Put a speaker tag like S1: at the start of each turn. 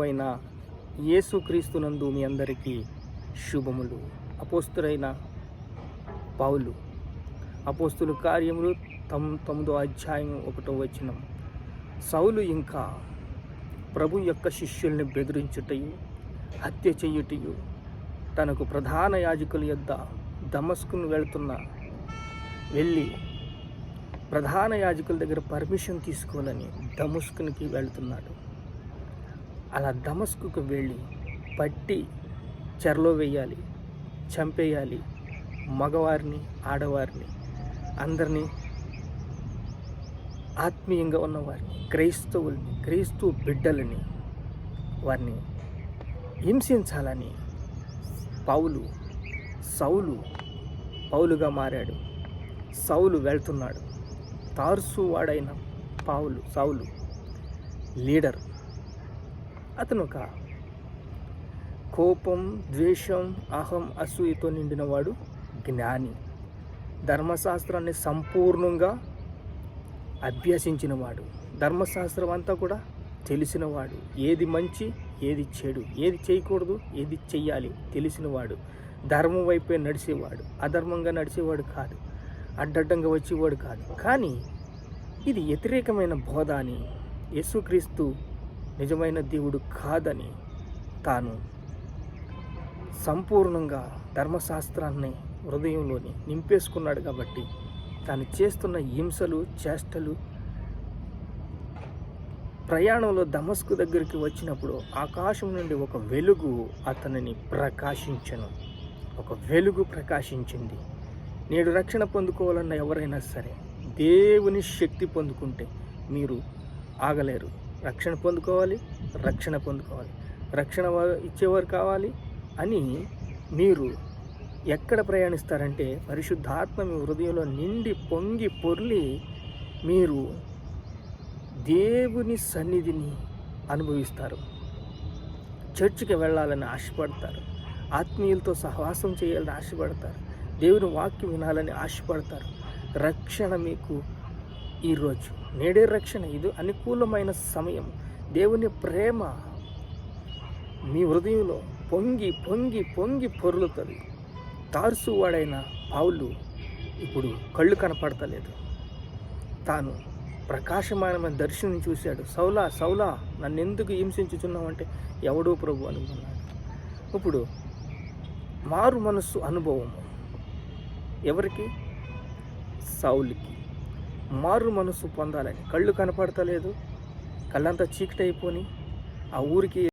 S1: ప్రభువైన యేసుక్రీస్తునందు మీ అందరికీ శుభములు. అపోస్తులైన పౌలు అపోస్తుల కార్యములు తమ్ తొమ్మిదో అధ్యాయం ఒకటో వచనం. సౌలు ఇంకా ప్రభు యొక్క శిష్యుల్ని బెదిరించుటయు హత్య చేయుటయు తనకు ప్రధాన యాజకుల యొద్ద దమస్కును వెళ్తున్న వెళ్ళి ప్రధాన యాజకుల దగ్గర పర్మిషన్ తీసుకోవాలని దమస్కునికి వెళ్తున్నాడు. అలా దమస్కుకు వెళ్ళి పట్టి చెరలో వేయాలి చంపేయాలి మగవారిని ఆడవారిని అందరినీ ఆత్మీయంగా ఉన్నవారిని క్రైస్తవుల్ని క్రైస్తవ బిడ్డలని వారిని హింసించాలని పౌలు సౌలు పౌలుగా మారాడు. సౌలు వెళ్తున్నాడు. తార్సు వాడైన పావులు సౌలు లీడర్ అతను ఒక కోపం ద్వేషం అహం అసూయతో నిండినవాడు జ్ఞాని. ధర్మశాస్త్రాన్ని సంపూర్ణంగా అభ్యసించినవాడు. ధర్మశాస్త్రం అంతా కూడా తెలిసినవాడు. ఏది మంచి ఏది చెడు. ఏది చేయకూడదు ఏది చెయ్యాలి తెలిసినవాడు. ధర్మం వైపే నడిచేవాడు. అధర్మంగా నడిచేవాడు కాదు. అడ్డడ్డంగా వచ్చేవాడు కాదు. కానీ ఇది వ్యతిరేకమైన బోధ అని యేసుక్రీస్తు నిజమైన దేవుడు కాదని తాను సంపూర్ణంగా ధర్మశాస్త్రాన్ని హృదయంలోని నింపేసుకున్నాడు కాబట్టి తాను చేస్తున్న హింసలు చేష్టలు ప్రయాణంలో దమస్కు దగ్గరికి వచ్చినప్పుడు ఆకాశం నుండి ఒక వెలుగు అతనిని ప్రకాశించను. ఒక వెలుగు ప్రకాశించింది. నేడు రక్షణ పొందుకోవాలన్న ఎవరైనా సరే దేవుని శక్తి పొందుకుంటే మీరు ఆగలేరు. రక్షణ పొందుకోవాలి రక్షణ పొందుకోవాలి. రక్షణ ఇచ్చేవారు కావాలి అని మీరు ఎక్కడ ప్రయాణిస్తారంటే పరిశుద్ధాత్మ మీ హృదయంలో నిండి పొంగి పొర్లి మీరు దేవుని సన్నిధిని అనుభవిస్తారు. చర్చికి వెళ్ళాలని ఆశపడతారు. ఆత్మీయులతో సహవాసం చేయాలని ఆశపడతారు. దేవుని వాక్యం వినాలని ఆశపడతారు. రక్షణ మీకు ఈరోజు నేడే రక్షణ ఇది అనుకూలమైన సమయం. దేవుని ప్రేమ మీ హృదయంలో పొంగి పొంగి పొంగి పొరులుతుంది. తార్సు వాడైన పావులు ఇప్పుడు కళ్ళు కనపడతలేదు. తాను ప్రకాశమానమైన దర్శనం చూశాడు. సౌలా సౌలా నన్ను ఎందుకు హింసించుచున్నావంటే ఎవడో ప్రభు అనుకున్నాడు. ఇప్పుడు మారు మనస్సు అనుభవం ఎవరికి? సౌలికి. మారు మనస్సు పొందాలని. కళ్ళు కనపడతలేదు. కళ్ళంతా చీకటైపోని. ఆ ఊరికి